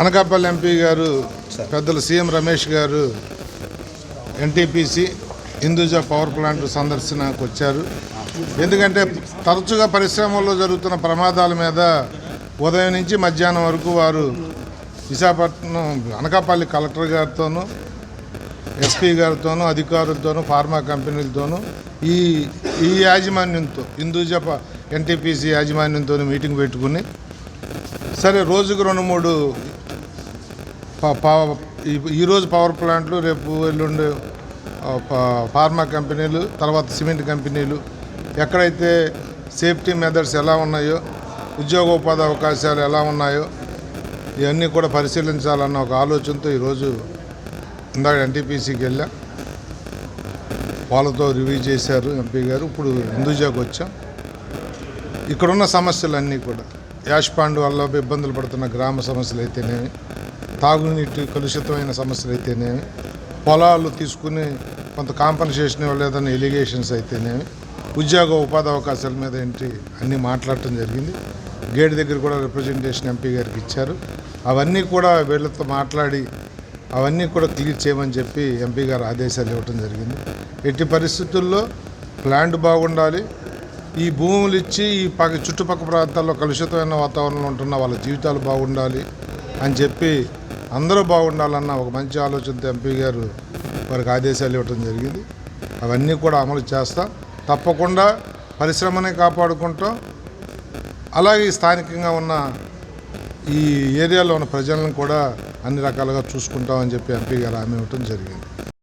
Anakapalli MP గారు పెద్దలు CM Ramesh గారు ఎన్టీపీసీ హిందూజా పవర్ ప్లాంట్ సందర్శనకు వచ్చారు. ఎందుకంటే తరచుగా పరిశ్రమల్లో జరుగుతున్న ప్రమాదాల మీద ఉదయం నుంచి మధ్యాహ్నం వరకు వారు విశాఖపట్నం అనకాపల్లి కలెక్టర్ గారితోనూ ఎస్పీ గారితోనూ అధికారులతోనూ ఫార్మా కంపెనీలతోనూ ఈ ఈ యాజమాన్యంతో హిందూజా ఎన్టీపీసీ యాజమాన్యంతో మీటింగ్ పెట్టుకుని సరే రోజుకు రెండు మూడు ఈరోజు పవర్ ప్లాంట్లు రేపు ఎల్లుండి ఫార్మా కంపెనీలు తర్వాత సిమెంట్ కంపెనీలు ఎక్కడైతే సేఫ్టీ మెథడ్స్ ఎలా ఉన్నాయో ఉద్యోగ ఉపాధి అవకాశాలు ఎలా ఉన్నాయో ఇవన్నీ కూడా పరిశీలించాలన్న ఒక ఆలోచనతో ఈరోజు ఇందాక ఎన్టీపీసీకి వెళ్ళా. వాళ్ళతో రివ్యూ చేశారు ఎంపీ గారు. ఇప్పుడు హిందూజాకి వచ్చాం. ఇక్కడున్న సమస్యలన్నీ కూడా యాష్ పాండు వల్ల ఇబ్బందులు పడుతున్న గ్రామ సమస్యలు అయితేనేమి తాగునీటి కలుషితమైన సమస్యలు అయితేనేమి పొలాలు తీసుకుని కొంత కాంపన్సేషన్ ఇవ్వలేదని ఎలిగేషన్స్ అయితేనేమి ఉద్యోగ ఉపాధి అవకాశాల మీద ఏంటి అన్నీ మాట్లాడటం జరిగింది. గేట్ దగ్గర కూడా రిప్రజెంటేషన్ ఎంపీ గారికి ఇచ్చారు. అవన్నీ కూడా వీళ్ళతో మాట్లాడి అవన్నీ కూడా క్లియర్ చేయమని చెప్పి ఎంపీ గారు ఆదేశాలు ఇవ్వటం జరిగింది. ఎట్టి పరిస్థితుల్లో ప్లాంట్ బాగుండాలి ఈ భూములు ఇచ్చి ఈ పక్క చుట్టుపక్క ప్రాంతాల్లో కలుషితమైన వాతావరణంలో ఉంటున్న వాళ్ళ జీవితాలు బాగుండాలి అని చెప్పి అందరూ బాగుండాలన్న ఒక మంచి ఆలోచనతో ఎంపీ గారు వారికి ఆదేశాలు ఇవ్వటం జరిగింది. అవన్నీ కూడా అమలు చేస్తాం. తప్పకుండా పరిశ్రమని కాపాడుకుంటాం. అలాగే స్థానికంగా ఉన్న ఈ ఏరియాలో ఉన్న ప్రజలను కూడా అన్ని రకాలుగా చూసుకుంటామని చెప్పి ఎంపీ గారు హామీ ఇవ్వటం జరిగింది.